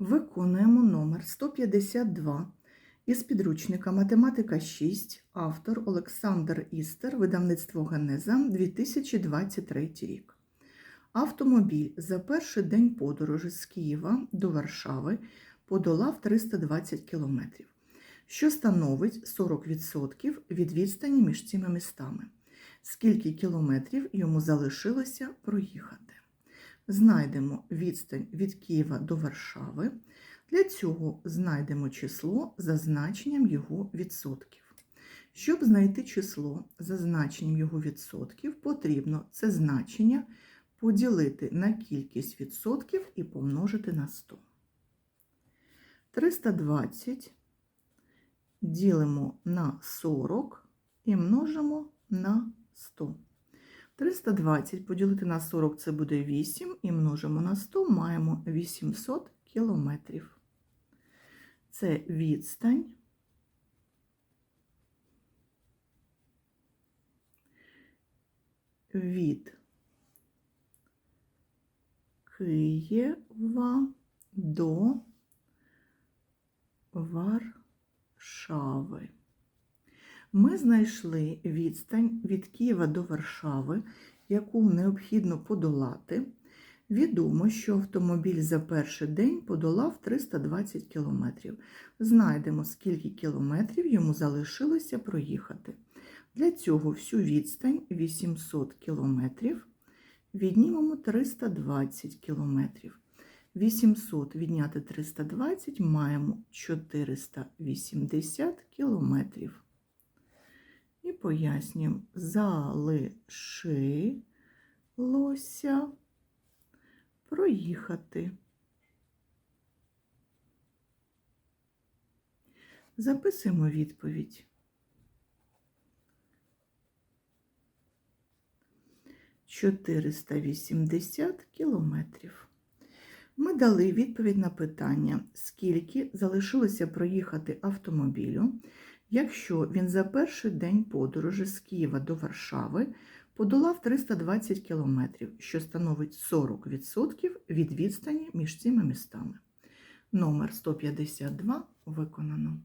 Виконуємо номер 152 із підручника Математика 6, автор Олександр Істер, видавництво Генеза, 2023 рік. Автомобіль за перший день подорожі з Києва до Варшави подолав 320 км, що становить 40% від відстані між цими містами. Скільки кілометрів йому залишилося проїхати? Знайдемо відстань від Києва до Варшави. Для цього знайдемо число за значенням його відсотків. Щоб знайти число за значенням його відсотків, потрібно це значення поділити на кількість відсотків і помножити на 100. 320 ділимо на 40 і множимо на 100. 320 поділити на 40 це буде 8 і множимо на 100, маємо 800 кілометрів. Це відстань від Києва до Варшави. Ми знайшли відстань від Києва до Варшави, яку необхідно подолати. Відомо, що автомобіль за перший день подолав 320 кілометрів. Знайдемо, скільки кілометрів йому залишилося проїхати. Для цього всю відстань 800 кілометрів віднімемо 320 кілометрів. 800 відняти 320 маємо 480 кілометрів. Пояснюємо, залишилося проїхати. Записуємо відповідь. Чотириста вісімдесят кілометрів. Ми дали відповідь на питання, скільки залишилося проїхати автомобілю, якщо він за перший день подорожі з Києва до Варшави подолав 320 км, що становить 40% від відстані між цими містами. Номер 152 виконано.